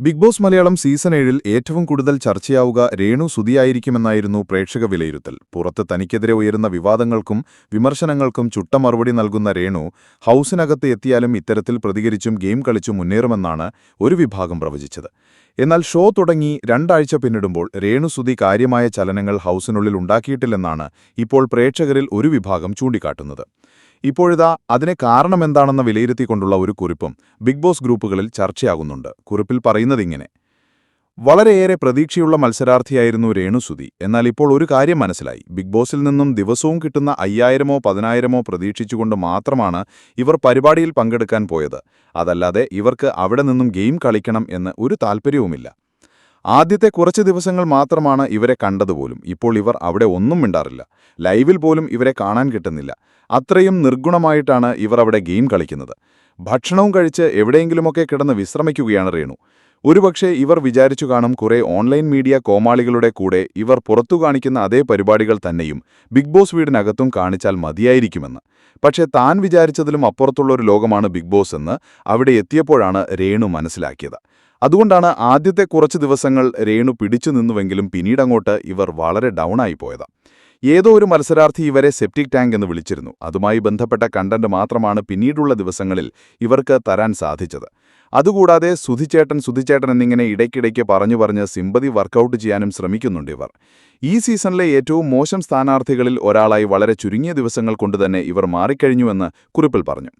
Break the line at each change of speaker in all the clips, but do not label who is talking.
Big boss Malayalam season ഏഴിൽ ഏറ്റവും കൂടുതൽ ചർച്ചയാവുക രേണു സുതിയായിരിക്കുമെന്നായിരുന്നു പ്രേക്ഷക വിലയിരുത്തൽ. പുറത്ത് തനിക്കെതിരെ ഉയരുന്ന വിവാദങ്ങൾക്കും വിമർശനങ്ങൾക്കും ചുട്ട മറുപടി നൽകുന്ന രേണു ഹൌസിനകത്ത് എത്തിയാലും ഇത്തരത്തിൽ പ്രതികരിച്ചും ഗെയിം കളിച്ചും മുന്നേറുമെന്നാണ് ഒരു വിഭാഗം പ്രവചിച്ചത്. എന്നാൽ ഷോ തുടങ്ങി രണ്ടാഴ്ച പിന്നിടുമ്പോൾ രേണു രേണുസുതി കാര്യമായ ചലനങ്ങൾ ഹൌസിനുള്ളിൽ ഉണ്ടാക്കിയിട്ടില്ലെന്നാണ് ഇപ്പോൾ പ്രേക്ഷകരിൽ ഒരു വിഭാഗം ചൂണ്ടിക്കാട്ടുന്നത്. ഇപ്പോഴിതാ അതിന് കാരണമെന്താണെന്ന് വിലയിരുത്തിക്കൊണ്ടുള്ള ഒരു കുറിപ്പും ബിഗ് ബോസ് ഗ്രൂപ്പുകളിൽ ചർച്ചയാകുന്നുണ്ട്. കുറിപ്പിൽ പറയുന്നതിങ്ങനെ. വളരെയേറെ പ്രതീക്ഷയുള്ള മത്സരാർത്ഥിയായിരുന്നു രേണുസുതി എന്നാൽ ഇപ്പോൾ ഒരു കാര്യം മനസ്സിലായി. ബിഗ് ബോസിൽ നിന്നും ദിവസവും കിട്ടുന്ന അയ്യായിരമോ പതിനായിരമോ പ്രതീക്ഷിച്ചുകൊണ്ട് മാത്രമാണ് ഇവർ പരിപാടിയിൽ പങ്കെടുക്കാൻ പോയത്. അതല്ലാതെ ഇവർക്ക് അവിടെ നിന്നും ഗെയിം കളിക്കണം എന്ന് ഒരു താൽപ്പര്യവുമില്ല. ആദ്യത്തെ കുറച്ച് ദിവസങ്ങൾ മാത്രമാണ് ഇവരെ കണ്ടതുപോലും. ഇപ്പോൾ ഇവർ അവിടെ ഒന്നും മിണ്ടാറില്ല. ലൈവിൽ പോലും ഇവരെ കാണാൻ കിട്ടുന്നില്ല. അത്രയും നിർഗുണമായിട്ടാണ് ഇവർ അവിടെ ഗെയിം കളിക്കുന്നത്. ഭക്ഷണവും കഴിച്ച് എവിടെയെങ്കിലുമൊക്കെ കിടന്ന് വിശ്രമിക്കുകയാണ് രേണു. ഒരുപക്ഷെ ഇവർ വിചാരിച്ചു കാണും കുറേ ഓൺലൈൻ മീഡിയ കോമാളികളുടെ കൂടെ ഇവർ പുറത്തു കാണിക്കുന്ന അതേ പരിപാടികൾ തന്നെയും ബിഗ് ബോസ് വീടിനകത്തും കാണിച്ചാൽ മതിയായിരിക്കുമെന്ന്. പക്ഷേ താൻ വിചാരിച്ചതിലും അപ്പുറത്തുള്ള ഒരു ലോകമാണ് ബിഗ് ബോസ് എന്ന് അവിടെ എത്തിയപ്പോഴാണ് രേണു മനസ്സിലാക്കിയത്. അതുകൊണ്ടാണ് ആദ്യത്തെ കുറച്ച് ദിവസങ്ങൾ രേണു പിടിച്ചു നിന്നുവെങ്കിലും പിന്നീടങ്ങോട്ട് ഇവർ വളരെ ഡൗൺ ആയി പോയത്. ഏതോ ഒരു മത്സരാർത്ഥി ഇവരെ സെപ്റ്റിക് ടാങ്ക് എന്ന് വിളിച്ചിരുന്നു. അതുമായി ബന്ധപ്പെട്ട കണ്ടന്റ് മാത്രമാണ് പിന്നീടുള്ള ദിവസങ്ങളിൽ ഇവർക്ക് തരാൻ സാധിച്ചത്. അതുകൂടാതെ സുധിച്ചേട്ടൻ സുധിച്ചേട്ടൻ എന്നിങ്ങനെ ഇടയ്ക്കിടയ്ക്ക് പറഞ്ഞു പറഞ്ഞ് സിമ്പതി വർക്കൗട്ട് ചെയ്യാനും ശ്രമിക്കുന്നുണ്ട് ഇവർ. ഈ സീസണിലെ ഏറ്റവും മോശം സ്ഥാനാർത്ഥികളിൽ ഒരാളായി വളരെ ചുരുങ്ങിയ ദിവസങ്ങൾ കൊണ്ടുതന്നെ ഇവർ മാറിക്കഴിഞ്ഞുവെന്ന് കുറിപ്പിൽ പറഞ്ഞു.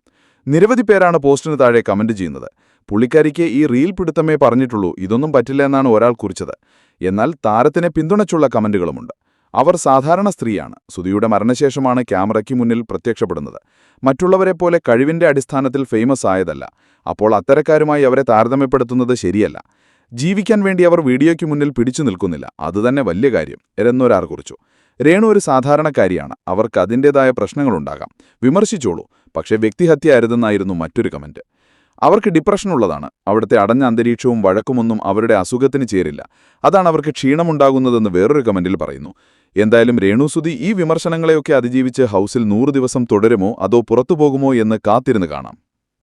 നിരവധി പേരാണ് പോസ്റ്റിന് താഴെ കമന്റ് ചെയ്യുന്നത്. പുള്ളിക്കാരിക്ക് ഈ റീൽ പിടുത്തമേ പറഞ്ഞിട്ടുള്ളൂ. ഇതൊന്നും പറ്റില്ല എന്നാണ് ഒരാൾ കുറിച്ചത്. എന്നാൽ താരത്തിനെ പിന്തുണച്ചുള്ള കമന്റുകളുമുണ്ട്. അവർ സാധാരണ സ്ത്രീയാണ്. സുധിയുടെ മരണശേഷമാണ് ക്യാമറയ്ക്ക് മുന്നിൽ പ്രത്യക്ഷപ്പെടുന്നത്. മറ്റുള്ളവരെ പോലെ കഴിവിന്റെ അടിസ്ഥാനത്തിൽ ഫേമസ് ആയതല്ല. അപ്പോൾ അത്തരക്കാരുമായി അവരെ താരതമ്യപ്പെടുത്തുന്നത് ശരിയല്ല. ജീവിക്കാൻ വേണ്ടി അവർ വീഡിയോയ്ക്ക് മുന്നിൽ പിടിച്ചു നിൽക്കുന്നില്ല. അതുതന്നെ വലിയ കാര്യം. എന്നൊരാർ കുറിച്ചു. രേണു ഒരു സാധാരണക്കാരിയാണ്. അവർക്ക് അതിന്റെതായ പ്രശ്നങ്ങളുണ്ടാകാം. വിമർശിച്ചോളൂ. പക്ഷേ വ്യക്തിഹത്യ അരുതെന്നായിരുന്നു മറ്റൊരു കമന്റ് അവർക്ക് ഡിപ്രഷൻ ഉള്ളതാണ്. അവിടുത്തെ അടഞ്ഞ അന്തരീക്ഷവും വഴക്കുമൊന്നും അവരുടെ അസുഖത്തിന് ചേരില്ല. അതാണ് അവർക്ക് ക്ഷീണമുണ്ടാകുന്നതെന്ന് വേറൊരു കമന്റിൽ പറയുന്നു. എന്തായാലും രേണുസുതി ഈ വിമർശനങ്ങളെയൊക്കെ അതിജീവിച്ച് ഹൗസിൽ നൂറ് ദിവസം തുടരുമോ? അതോ പുറത്തുപോകുമോ എന്ന് കാത്തിരുന്ന് കാണാം.